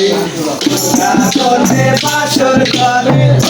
বাসরে বাসর করে।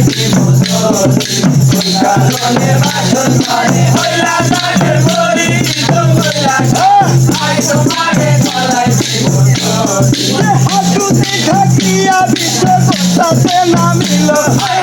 যাইতে বছর কারণে বাসন পারে হইলা তাদের করি তুম কইলা আই তোমারে কলাইছি বছর হাসুতে থাকিয়া বিশ্ব কথা সে না মিল হয়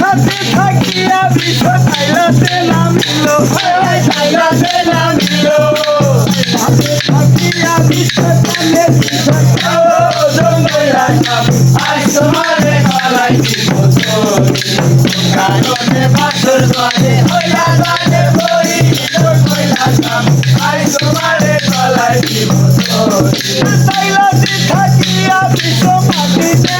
সাথে থাকিয়া বিষ খাইলাতে নামিল খাইলাতে নামিল সাথে থাকিয়া বিষ খাইলে বিষ খাও জঙ্গলা আজ তোমারে খালাইছি বছর কারণে পাথর করে হইলা গানে বলি কইলা কাম আজ তোমারে খালাইছি বছর খাইলাতে থাকিয়া বিষ মাটিতে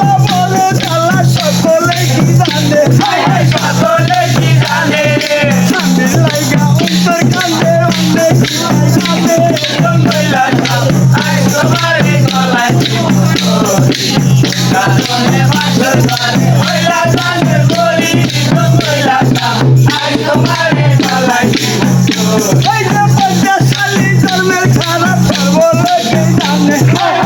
Hey, the fuck that's all these are my kind of trouble. Look at them,